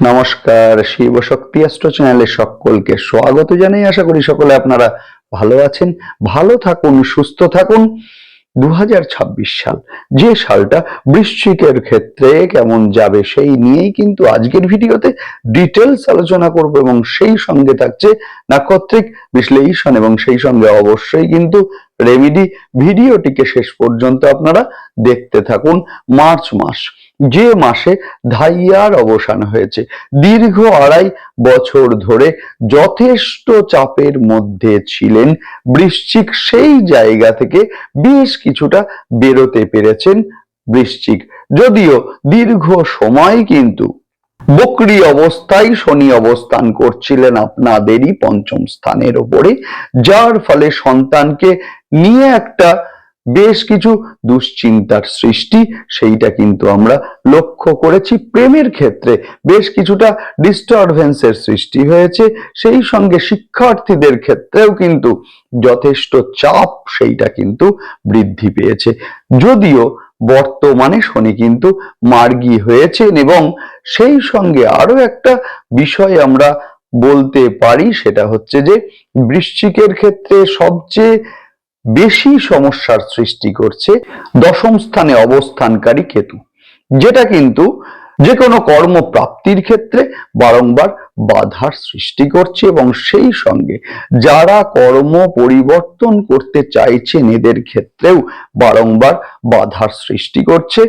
নমস্কার, শিব শক্তি অ্যাস্ট্রো চ্যানেলে সকলকে স্বাগত জানাই। আশা করি সকলে আপনারা ভালো আছেন, ভালো থাকুন, সুস্থ থাকুন। দু হাজার ছাব্বিশ সাল, যে সালটা বৃশ্চিকের ক্ষেত্রে কেমন যাবে সেই নিয়েই কিন্তু আজকের ভিডিওতে ডিটেলস আলোচনা করব এবং সেই সঙ্গে থাকছে নাক্ষত্রিক বিশ্লেষণ এবং সেই সঙ্গে অবশ্যই কিন্তু রেমিডি ভিডিওটিকে শেষ পর্যন্ত আপনারা দেখতে থাকুন। মার্চ মাস যে মাসে ধাইয়ার অবসান হয়েছে, দীর্ঘ আড়াই বছর ধরে যথেষ্ট চাপের মধ্যে ছিলেন বৃশ্চিক। সেই জায়গা থেকে বেশ কিছুটা বেরোতে পেরেছেন বৃশ্চিক। যদিও দীর্ঘ সময় কিন্তু বকরি অবস্থায় শনি অবস্থান করছিলেন আপনাদেরই পঞ্চম স্থানের ওপরে, যার ফলে সন্তানকে নিয়ে একটা বেশ কিছু দুশ্চিন্তার সৃষ্টি, সেইটা কিন্তু আমরা লক্ষ্য করেছি। প্রেমের ক্ষেত্রে বেশ কিছুটা ডিস্টারবেন্সের সৃষ্টি হয়েছে। সেই সঙ্গে শিক্ষার্থীদের ক্ষেত্রেও কিন্তু যথেষ্ট চাপ, সেইটা কিন্তু বৃদ্ধি পেয়েছে। যদিও বর্তমানে শনি কিন্তু মার্গী হয়েছেন এবং সেই সঙ্গে আরও একটা বিষয় আমরা বলতে পারি, সেটা হচ্ছে যে বৃশ্চিকের ক্ষেত্রে সবচেয়ে বেশি সমস্যার সৃষ্টি করছে দশম স্থানে অবস্থানকারী কেতু, যেটা কিন্তু যে কোনো কর্মপ্রাপ্তির ক্ষেত্রে বারংবার বাধার সৃষ্টি করছে এবং সেই সঙ্গে যারা কর্ম পরিবর্তন করতে চাইছেন, এদের ক্ষেত্রেও বারংবার বাধার সৃষ্টি করছে।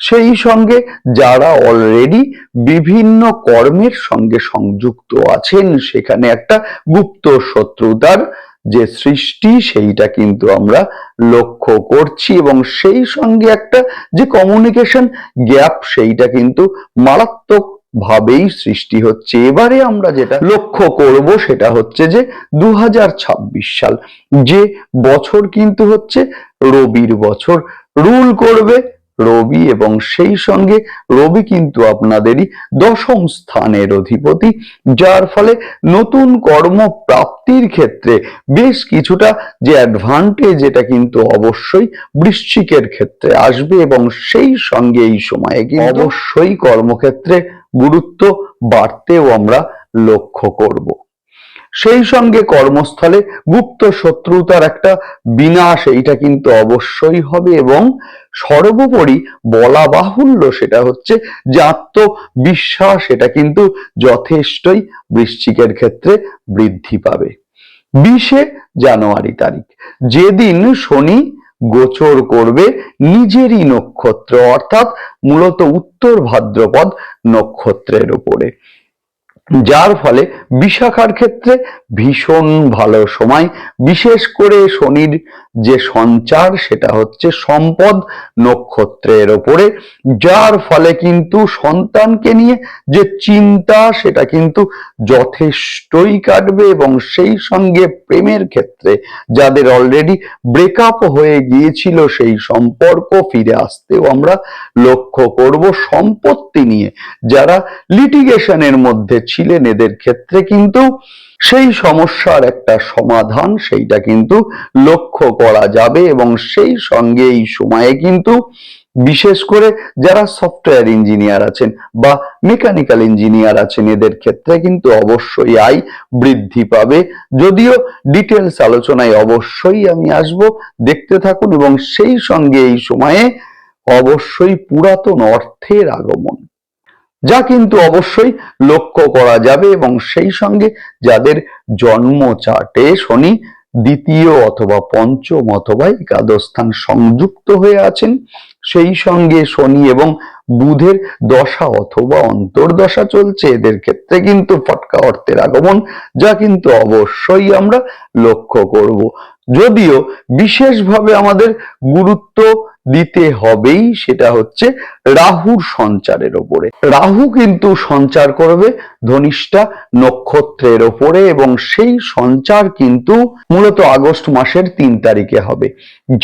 সেই সঙ্গে যারা অলরেডি বিভিন্ন কর্মের সঙ্গে সংযুক্ত আছেন, সেখানে একটা গুপ্ত শত্রুতার যে সৃষ্টি, সেইটা কিন্তু আমরা লক্ষ্য করছি এবং সেই সঙ্গে একটা যে কমিউনিকেশন গ্যাপ সেইটা কিন্তু মারাত্মক ভাবেই সৃষ্টি হচ্ছে। এবারে আমরা যেটা লক্ষ্য করব, সেটা হচ্ছে যে দু হাজার ছাব্বিশ সাল, যে বছর কিন্তু হচ্ছে রবির বছর। রুল করবে রবি এবং সেই সঙ্গে রবি কিন্তু আপনাদেরই দশম স্থানের অধিপতি যার ফলে নতুন কর্ম প্রাপ্তির ক্ষেত্রে বেশ কিছুটা যে অ্যাডভান্টেজ এটা কিন্তু অবশ্যই বৃশ্চিকের ক্ষেত্রে আসবে এবং সেই সঙ্গে এই সময়ে কিন্তু অবশ্যই কর্মক্ষেত্রে গুরুত্ব বাড়তেও আমরা লক্ষ্য করব। সেই সঙ্গে কর্মস্থলে গুপ্ত শত্রুতার একটা বিনাশ এইটা কিন্তু অবশ্যই হবে এবং সর্বোপরি বলা বাহুল্য সেটা হচ্ছে যে আত্মবিশ্বাস এটা কিন্তু যথেষ্টই বৃশ্চিকের ক্ষেত্রে বৃদ্ধি পাবে। বিশে জানুয়ারি তারিখ, যেদিন শনি গোচর করবে নিজেরই নক্ষত্র, অর্থাৎ মূলত উত্তর ভাদ্রপদ নক্ষত্রের উপরে। যার ফলে বিশাখার ক্ষেত্রে ভীষণ ভালো সময় বিশেষ করে শনির যে সঞ্চার, সেটা হচ্ছে সম্পদ নক্ষত্রের ওপরে। যার ফলে কিন্তু সন্তানকে নিয়ে যে চিন্তা, সেটা কিন্তু যথেষ্টই কাটবে এবং সেই সঙ্গে প্রেমের ক্ষেত্রে যাদের অলরেডি ব্রেকআপ হয়ে গিয়েছিল, সেই সম্পর্ক ফিরে আসতেও আমরা লক্ষ্য করব। সম্পত্তি নিয়ে যারা লিটিগেশনের মধ্যে ছিলেন, এদের ক্ষেত্রে কিন্তু সেই সমস্যার একটা সমাধান সেইটা কিন্তু লক্ষ্য করা যাবে এবং সেই সঙ্গে এই সময়ে কিন্তু বিশেষ করে যারা সফটওয়্যার ইঞ্জিনিয়ার আছেন বা মেকানিক্যাল ইঞ্জিনিয়ার আছেন, এদের ক্ষেত্রে কিন্তু অবশ্যই আয় বৃদ্ধি পাবে। যদিও ডিটেলস আলোচনায় অবশ্যই আমি আসব, দেখতে থাকুন এবং সেই সঙ্গে এই সময়ে অবশ্যই পুরাতন অর্থের আগমন। যা কিন্তু অবশ্যই লক্ষ্য করা যাবে এবং সেই সঙ্গে যাদের জন্ম চার্টে শনি দ্বিতীয় অথবা পঞ্চম অথবা একাদশ স্থান সংযুক্ত হয়ে আছেন, সেই সঙ্গে শনি এবং বুধের দশা অথবা অন্তর্দশা চলছে। এদের ক্ষেত্রে কিন্তু ফটকা অর্থের আগমন যা কিন্তু অবশ্যই আমরা লক্ষ্য করব। যদিও বিশেষভাবে আমাদের গুরুত্ব দিতে হবেই, সেটা হচ্ছে রাহুর সঞ্চারের ওপরে। রাহু কিন্তু সঞ্চার করবে ধনিষ্ঠা নক্ষত্রের ওপরে এবং সেই সঞ্চার কিন্তু মূলত আগস্ট মাসের তিন তারিখে হবে।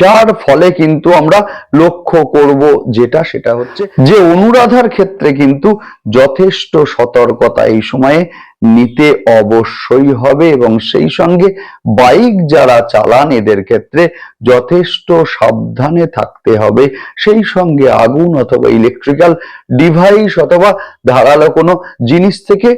যার ফলে কিন্তু আমরা লক্ষ্য করব যেটা, সেটা হচ্ছে যে অনুরাধার ক্ষেত্রে কিন্তু যথেষ্ট সতর্কতা এই সময়ে নিতে অবশ্যই হবে এবং সেই সঙ্গে বাইক যারা চালান, এদের ক্ষেত্রে যথেষ্ট সাবধানে থাকতে হবে। সেই সঙ্গে আগুন অথবা ইলেকট্রিক্যাল ডিভাইস অথবা ধারালো কোনো জিনিস থেকে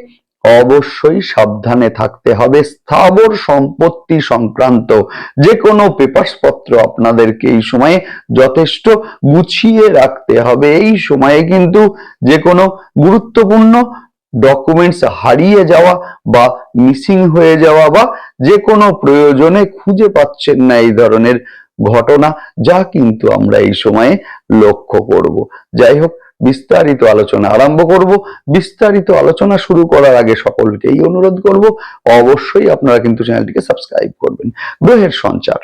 অবশ্যই সাবধানে থাকতে হবে। স্থাবর সম্পত্তি সংক্রান্ত যে কোনো পেপারস পত্র আপনাদেরকে এই সময়ে যথেষ্ট গুছিয়ে রাখতে হবে। এই সময়ে কিন্তু যে কোনো গুরুত্বপূর্ণ ডকুমেন্টস হারিয়ে যাওয়া বা মিসিং হয়ে যাওয়া বা যে কোনো প্রয়োজনে খুঁজে পাচ্ছেন না এই ধরনের ঘটনা, যা কিন্তু আমরা এই সময়ে লক্ষ্য করব। যাই হোক, বিস্তারিত আলোচনা আরম্ভ করব। বিস্তারিত আলোচনা শুরু করার আগে সকলকেই অনুরোধ করব, অবশ্যই আপনারা কিন্তু চ্যানেলটিকে সাবস্ক্রাইব করবেন। গ্রহের সঞ্চার।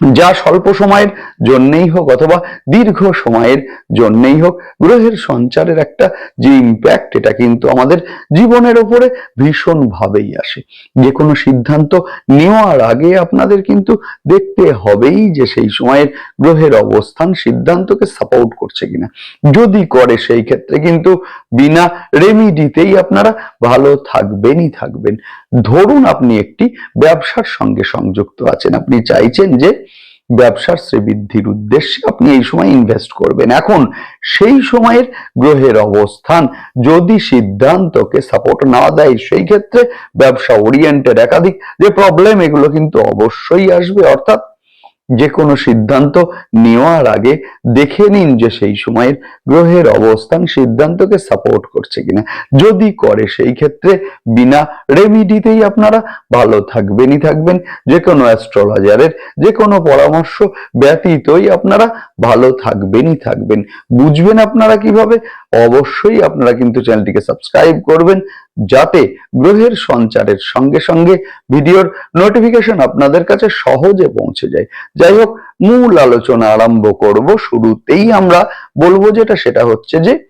যা স্বল্প সময়ের জন্যেই হোক অথবা দীর্ঘ সময়ের জন্যেই হোক, গ্রহের সঞ্চারের একটা যে ইম্প্যাক্ট এটা কিন্তু আমাদের জীবনের উপরে ভীষণ ভাবেই আসে। যে কোনো সিদ্ধান্ত নেওয়ার আগে আপনাদের কিন্তু দেখতে হবেই যে সেই সময়ের গ্রহের অবস্থান সিদ্ধান্তকে সাপোর্ট করছে কিনা। যদি করে সেই ক্ষেত্রে কিন্তু বিনা রেমিডিতেই আপনারা ভালো থাকবেনই থাকবেন। ধরুন আপনি একটি ব্যবসার সঙ্গে সংযুক্ত আছেন, আপনি চাইছেন যে ব্যবসার শ্রীবৃদ্ধির উদ্দেশ্যে আপনি এই সময় ইনভেস্ট করবেন। এখন সেই সময়ের গ্রহের অবস্থান যদি সিদ্ধান্তকে সাপোর্ট না দেয়, সেই ক্ষেত্রে ব্যবসা ওরিয়েন্টেড একাধিক যে প্রবলেম এগুলো কিন্তু অবশ্যই আসবে। অর্থাৎ যে কোনো সিদ্ধান্ত নেওয়ার আগে দেখে নিন যে সেই সময়ের গ্রহের অবস্থান সিদ্ধান্তকে সাপোর্ট করছে কিনা। যদি করে সেই ক্ষেত্রে বিনা রেমিডিতেই আপনারা ভালো থাকবেনই থাকবেন। যে কোনো অ্যাস্ট্রোলজারের যে কোনো পরামর্শ ব্যতীতই আপনারা ভালো থাকবেনই থাকবেন। বুঝবেন আপনারা কীভাবে? অবশ্যই আপনারা কিন্তু চ্যানেলটিকে সাবস্ক্রাইব করবেন। যাতে গ্রহের সঞ্চারের সঙ্গে সঙ্গে ভিডিওর নোটিফিকেশন আপনাদের কাছে সহজে পৌঁছে যায়। যাই হোক, মূল আলোচনা আরম্ভ করব শুরুতেই আমরা বলব যেটা, সেটা হচ্ছে যে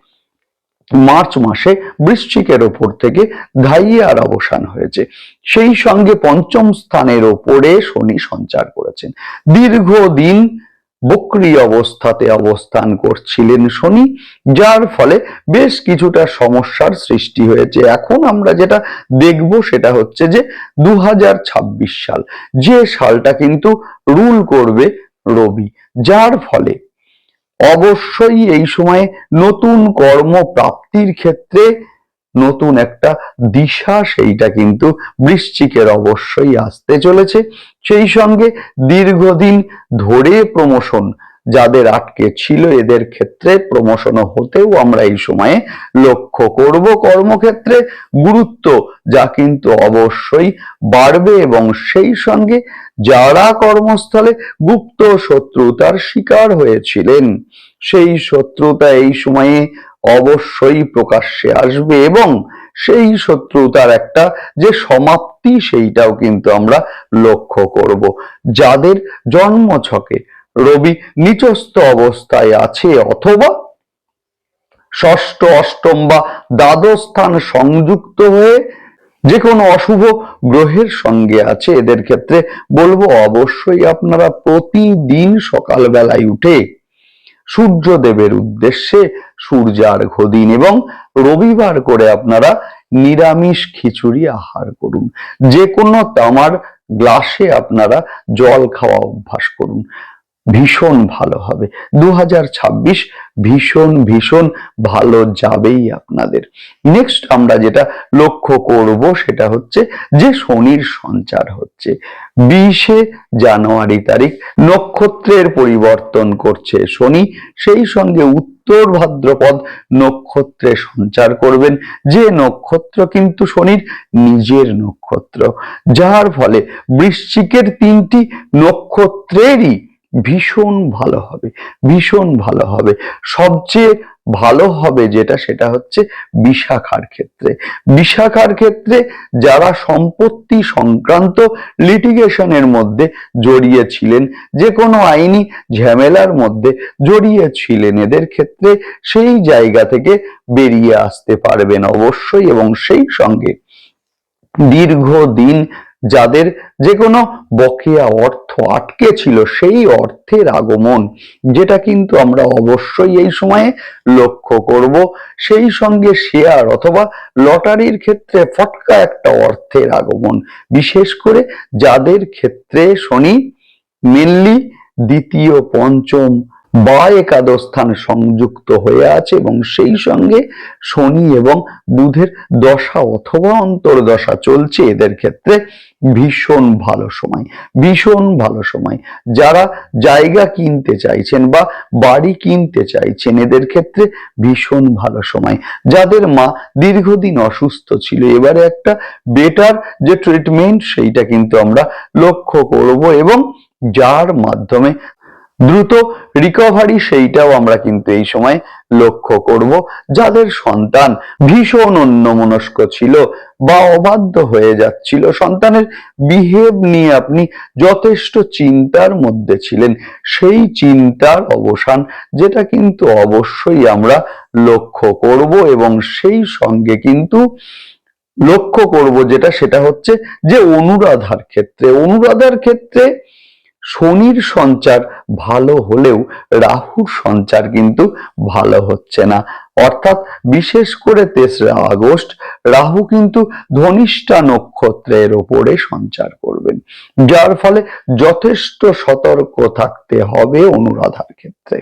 মার্চ মাসে বৃশ্চিকের ওপর থেকে ধাইয়ার অবসান হয়েছে। সেই সঙ্গে পঞ্চম স্থানের ওপরে শনি সঞ্চার করেছেন। দীর্ঘদিন বক্রি অবস্থাতে অবস্থান করছিলেন শনি, যার ফলে বেশ কিছুটা সমস্যার সৃষ্টি হয়েছে। এখন আমরা যেটা দেখব সেটা হচ্ছে যে দু হাজার ছাব্বিশ সাল, যে সালটা কিন্তু রুল করবে রবি, যার ফলে অবশ্যই এই সময়ে নতুন কর্ম প্রাপ্তির ক্ষেত্রে নতুন একটা দিশা সেইটা কিন্তু বৃশ্চিকের অবশ্যই আসতে চলেছে। সেই সঙ্গে দীর্ঘদিন ধরে প্রমোশন যাদের আটকে ছিল, এদের ক্ষেত্রে প্রমোশন হতেও আমরা এই সময়ে লক্ষ্য করব। কর্মক্ষেত্রে গুরুত্ব যা কিন্তু অবশ্যই বাড়বে এবং সেই সঙ্গে যারা কর্মস্থলে গুপ্ত শত্রুতার শিকার হয়েছিলেন, সেই শত্রুতা এই সময়ে অবশ্যই প্রকাশ্যে আসবে এবং সেই শত্রুতার একটা যে সমাপ্তি সেইটাও কিন্তু আমরা লক্ষ্য করব। যাদের জন্ম ছকে রবি নিচস্থ অবস্থায় আছে অথবা ষষ্ঠ, অষ্টম বা দ্বাদশ স্থান সংযুক্ত হয়ে যে কোনো অশুভ গ্রহের সঙ্গে আছে, এদের ক্ষেত্রে বলব অবশ্যই আপনারা প্রতিদিন সকালবেলায় উঠে সূর্যদেবের উদ্দেশ্যে সূর্যার্ঘ দিন এবং রবিবার করে আপনারা নিরামিষ খিচুড়ি আহার করুন। যে কোনো তামার গ্লাসে আপনারা জল খাওয়া অভ্যাস করুন। ভীষণ ভালো হবে। দু হাজার ছাব্বিশ ভীষণ ভীষণ ভালো যাবেই আপনাদের। নেক্সট আমরা যেটা লক্ষ্য করব সেটা হচ্ছে যে শনির সঞ্চার হচ্ছে। বিশে জানুয়ারি তারিখ নক্ষত্রের পরিবর্তন করছে শনি। সেই সঙ্গে উত্তর ভাদ্রপদ নক্ষত্রে সঞ্চার করবেন। যে নক্ষত্র কিন্তু শনির নিজের নক্ষত্র। যার ফলে বৃশ্চিকের তিনটি নক্ষত্রেরই ভীষণ ভালো হবে, ভীষণ ভালো হবে। সবচেয়ে ভালো হবে যেটা, সেটা হচ্ছে বিশাখার ক্ষেত্রে। বিশাখার ক্ষেত্রে যারা সম্পত্তি সংক্রান্ত লিটিগেশনের মধ্যে জড়িয়েছিলেন যে কোনো আইনি ঝামেলার মধ্যে জড়িয়েছিলেন এদের ক্ষেত্রে সেই জায়গা থেকে বেরিয়ে আসতে পারবেন অবশ্যই এবং সেই সঙ্গে দীর্ঘদিন যাদের যে কোনো বকেয়া অর্থ আটকে ছিল সেই অর্থের আগমন, যেটা কিন্তু আমরা অবশ্যই এই সময়ে লক্ষ্য করব। সেই সঙ্গে শেয়ার অথবা লটারির ক্ষেত্রে ফটকা একটা অর্থের আগমন, বিশেষ করে যাদের ক্ষেত্রে শনি মেনলি দ্বিতীয়, পঞ্চম বা একাদশ স্থান সংযুক্ত হয়ে আছে এবং সেই সঙ্গে শনি এবং বুধের দশা অথবা অন্তর্দশা চলছে। এদের ক্ষেত্রে ভীষণ ভালো সময়, ভীষণ ভালো সময়। যারা জায়গা কিনতে চাইছেন বা বাড়ি কিনতে চাইছেন, এদের ক্ষেত্রে ভীষণ ভালো সময়। যাদের মা দীর্ঘদিন অসুস্থ ছিল, এবারে একটা বেটার যে ট্রিটমেন্ট সেইটা কিন্তু আমরা লক্ষ্য করব এবং যার মাধ্যমে দ্রুত রিকভারি সেইটাও আমরা কিন্তু এই সময় লক্ষ্য করব। যাদের সন্তান ভীষণ অন্যমনস্ক ছিল বা অবাধ্য হয়ে যাচ্ছিল, সন্তানের বিহেভ নিয়ে আপনি যথেষ্ট চিন্তার মধ্যে ছিলেন। সেই চিন্তার অবসান যেটা কিন্তু অবশ্যই আমরা লক্ষ্য করব এবং সেই সঙ্গে কিন্তু লক্ষ্য করব যেটা, সেটা হচ্ছে যে অনুরাধার ক্ষেত্রে অনুরাধার ক্ষেত্রে শনির সঞ্চার ভালো হলেও রাহুর সঞ্চার কিন্তু ভালো হচ্ছে না। অর্থাৎ বিশেষ করে তেসরা আগস্ট, রাহু কিন্তু ধনিষ্ঠা নক্ষত্রের ওপরে সঞ্চার করবেন। যার ফলে যথেষ্ট সতর্ক থাকতে হবে অনুরাধার ক্ষেত্রে।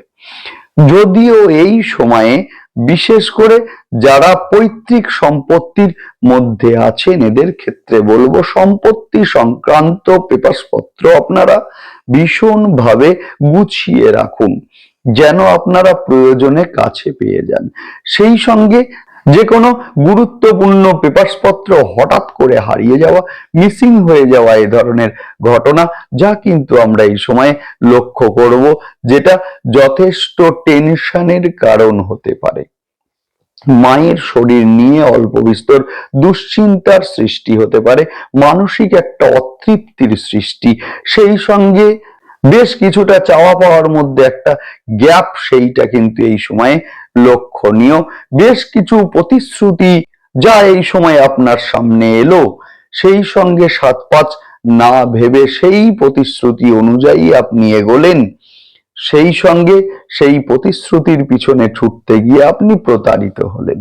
যদিও এই সময়ে বিশেষ করে যারা পৈতৃক সম্পত্তির মধ্যে আছেন, এদের ক্ষেত্রে বলব সম্পত্তি সংক্রান্ত পেপারসপত্র আপনারা ভীষণভাবে গুছিয়ে রাখুন, যেন আপনারা প্রয়োজনে কাছে পেয়ে যান। সেই সঙ্গে যে কোনো গুরুত্বপূর্ণ পেপারসপত্র হঠাৎ করে হারিয়ে যাওয়া মিসিং হয়ে যাওয়া এ ধরনের ঘটনা, যা কিন্তু আমরা এই সময়ে লক্ষ্য করব, যেটা যথেষ্ট টেনশনের কারণ হতে পারে। মায়ের শরীর নিয়ে অল্প বিস্তর দুশ্চিন্তার সৃষ্টি হতে পারে, মানসিক একটা অতৃপ্তির সৃষ্টি। সেই সঙ্গে বেশ কিছুটা চাওয়া পাওয়ার মধ্যে একটা গ্যাপ সেইটা কিন্তু এই সময়ে লক্ষণীয়। বেশ কিছু প্রতিশ্রুতি যা এই সময় আপনার সামনে এলো। সেই সঙ্গে সাত পাঁচ না ভেবে সেই প্রতিশ্রুতি অনুযায়ী আপনি এগোলেন। সেই সঙ্গে সেই প্রতিশ্রুতির পিছনে ছুটতে গিয়ে আপনি প্রতারিত হলেন।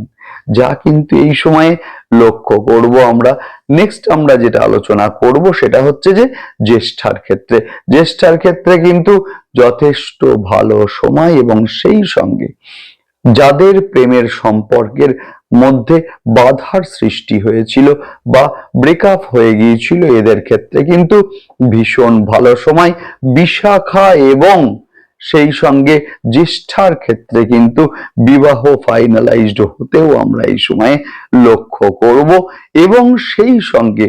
যা কিন্তু এই সময়ে লক্ষ্য করব আমরা। নেক্সট আমরা যেটা আলোচনা করব সেটা হচ্ছে যে জ্যেষ্ঠার ক্ষেত্রে। জ্যেষ্ঠার ক্ষেত্রে কিন্তু যথেষ্ট ভালো সময় এবং সেই সঙ্গে যাদের প্রেমের সম্পর্কের মধ্যে বাধার সৃষ্টি হয়েছিল বা ব্রেকআপ হয়ে গিয়েছিল এদের ক্ষেত্রে কিন্তু ভীষণ ভালো সময়, বিশাখা এবং সেই সঙ্গে জ্যেষ্ঠার ক্ষেত্রে কিন্তু বিবাহ ফাইনালাইজড হতেও আমরা এই সময়ে লক্ষ্য করব এবং সেই সঙ্গে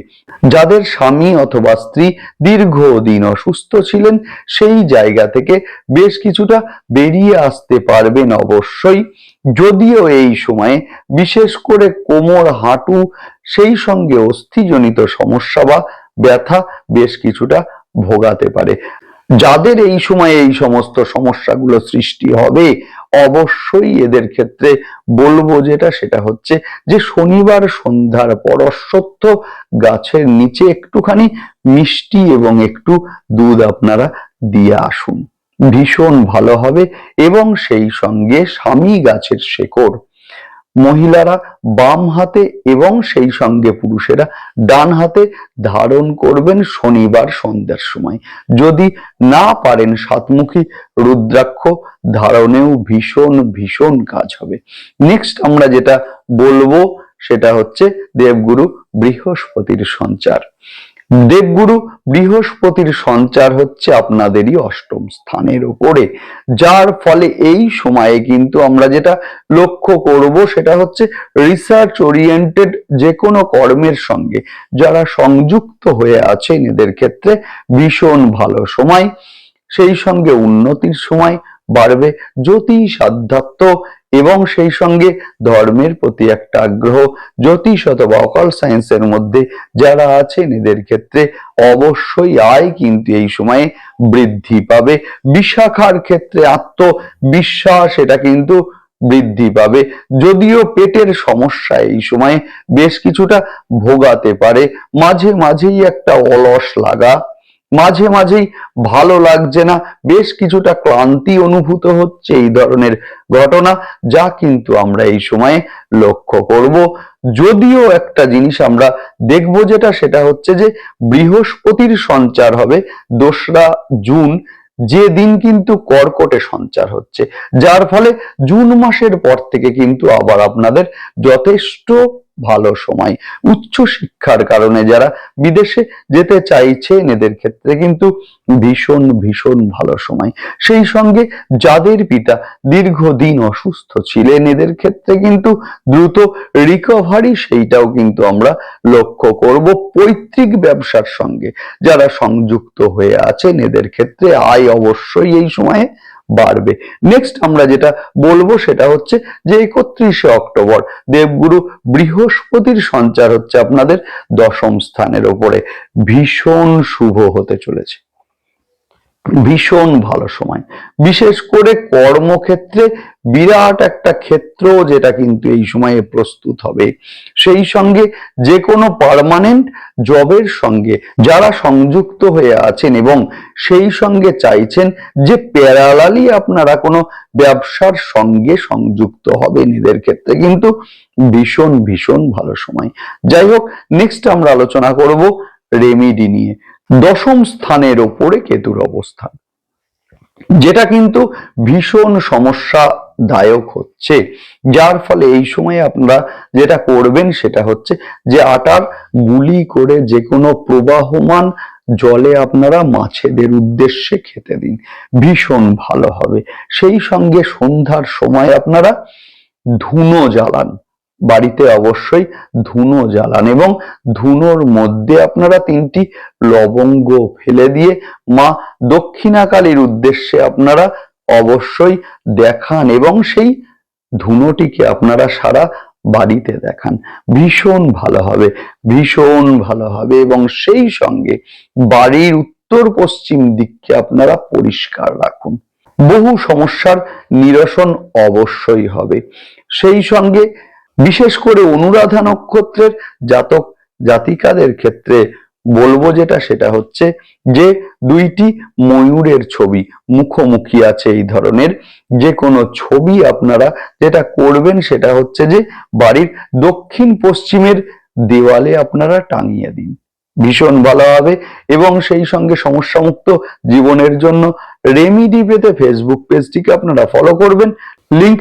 যাদের স্বামী অথবা স্ত্রী দীর্ঘদিন অসুস্থ ছিলেন, সেই জায়গা থেকে বেশ কিছুটা বেরিয়ে আসতে পারবেন অবশ্যই। যদিও এই সময়ে বিশেষ করে কোমর, হাঁটু, সেই সঙ্গে অস্থিজনিত সমস্যা বা ব্যথা বেশ কিছুটা ভোগাতে পারে। যাদের এই সময় এই সমস্ত সমস্যাগুলো সৃষ্টি হবে, অবশ্যই এদের ক্ষেত্রে বলব যেটা, সেটা হচ্ছে যে শনিবার সন্ধ্যার পর অশ্বত্থ গাছের নিচে একটুখানি মিষ্টি এবং একটু দুধ আপনারা দিয়ে আসুন। ভীষণ ভালো হবে এবং সেই সঙ্গে স্বামী গাছের শেকড় মহিলারা বাম হাতে এবং সেই সঙ্গে পুরুষেরা ডান হাতে ধারণ করবেন শনিবার সন্ধ্যার সময়। যদি না পারেন সাতমুখী রুদ্রাক্ষ, ধারণেও ভীষণ ভীষণ কাজ হবে। নেক্সট আমরা যেটা বলব সেটা হচ্ছে দেবগুরু বৃহস্পতির সঞ্চার। দেবগুরু বৃহস্পতির সঞ্চার হচ্ছে আপনাদেরই অষ্টম স্থানের উপরে। যার ফলে এই সময়ে কিন্তু আমরা যেটা লক্ষ্য করব সেটা হচ্ছে রিসার্চ ওরিয়েন্টেড যে কোনো কর্মের সঙ্গে যারা সংযুক্ত হয়ে আছেন এদের ক্ষেত্রে ভীষণ ভালো সময়, সেই সঙ্গে উন্নতির সময় বাড়বে, জ্যোতিষ আধ্যাত্ম এবং সেই সঙ্গে ধর্মের প্রতি একটা আগ্রহ, জ্যোতিষ অথবা অকাল সায়েন্সের মধ্যে যারা আছেন, এদের ক্ষেত্রে অবশ্যই আয় কিন্তু এই সময়ে বৃদ্ধি পাবে। বিশাখার ক্ষেত্রে আত্মবিশ্বাস, এটা কিন্তু বৃদ্ধি পাবে। যদিও পেটের সমস্যা এই সময়ে বেশ কিছুটা ভোগাতে পারে। মাঝে মাঝেই একটা অলস লাগা মাঝে মাঝেই ভালো লাগছে না। বেশ কিছুটা ক্লান্তি অনুভূত হচ্ছে এই ধরনের ঘটনা, যা কিন্তু আমরা এই সময়ে লক্ষ্য করব। যদিও একটা জিনিস আমরা দেখব যেটা, সেটা হচ্ছে যে বৃহস্পতির সঞ্চার হবে দোসরা জুন। যে দিন কিন্তু কর্কটে সঞ্চার হচ্ছে, যার ফলে জুন মাসের পর থেকে কিন্তু আবার আপনাদের যথেষ্ট ভালো সময়। উচ্চ শিক্ষার কারণে যারা বিদেশে যেতে চাইছেন এদের ক্ষেত্রে কিন্তু ভীষণ ভীষণ ভালো সময়। সেই সঙ্গে যাদের পিতা দীর্ঘদিন অসুস্থ ছিলেন, এদের ক্ষেত্রে কিন্তু দ্রুত রিকভারি সেইটাও কিন্তু আমরা লক্ষ্য করব। পৈতৃক ব্যবসার সঙ্গে যারা সংযুক্ত হয়ে আছেন, এদের ক্ষেত্রে আয় অবশ্যই এই সময়ে বাড়বে। নেক্সট আমরা যেটা বলব সেটা হচ্ছে যে একত্রিশে অক্টোবর দেবগুরু বৃহস্পতির সঞ্চার হচ্ছে আপনাদের দশম স্থানের ওপরে। ভীষণ শুভ হতে চলেছে। ভীষণ ভালো সময়। বিশেষ করে কর্মক্ষেত্রে বিরাট একটা ক্ষেত্র যেটা কিন্তু এই সময়ে প্রস্তুত হবে। সেই সঙ্গে যে কোনো পার্মানেন্ট জবের সঙ্গে যারা সংযুক্ত হয়ে আছেন এবং সেই সঙ্গে চাইছেন যে প্যারালালি আপনারা কোনো ব্যবসার সঙ্গে সংযুক্ত হবেন, এদের ক্ষেত্রে কিন্তু ভীষণ ভীষণ ভালো সময়। যাই হোক নেক্সট আমরা আলোচনা করব রেমিডি নিয়ে। দশম স্থানের ওপরে কেতুর অবস্থান, যেটা কিন্তু ভীষণ সমস্যাদায়ক হচ্ছে। যার ফলে এই সময় আপনারা যেটা করবেন সেটা হচ্ছে যে আটার গুলি করে যে কোনো প্রবাহমান জলে আপনারা মাছেদের উদ্দেশ্যে খেতে দিন। ভীষণ ভালো হবে। সেই সঙ্গে সন্ধ্যার সময় আপনারা ধুনো জ্বালান। বাড়িতে অবশ্যই ধুনো জ্বালান এবং ধুনোর মধ্যে আপনারা তিনটি লবঙ্গ ফেলে দিয়ে মা দক্ষিণাকালীর উদ্দেশ্যে আপনারা অবশ্যই দেখান এবং সেই ধুনোটিকে আপনারা সারা বাড়িতে দেখান। ভীষণ ভালো হবে, ভীষণ ভালো হবে এবং সেই সঙ্গে বাড়ির উত্তর পশ্চিম দিককে আপনারা পরিষ্কার রাখুন। বহু সমস্যার নিরসন অবশ্যই হবে। সেই সঙ্গে বিশেষ করে অনুরাধা নক্ষত্রের জাতক জাতিকাদের ক্ষেত্রে বলব যেটা, সেটা হচ্ছে যে দুইটি ময়ূরের ছবি মুখোমুখি আছে এই ধরনের। যে কোনো ছবি আপনারা যেটা করবেন সেটা হচ্ছে যে বাড়ির দক্ষিণ পশ্চিমের দেওয়ালে আপনারা টাঙিয়ে দিন। ভীষণ ভালো হবে এবং সেই সঙ্গে সমস্যামুক্ত জীবনের জন্য রেমিডি পেতে ফেসবুক পেজটিকে আপনারা ফলো করবেন। লিংক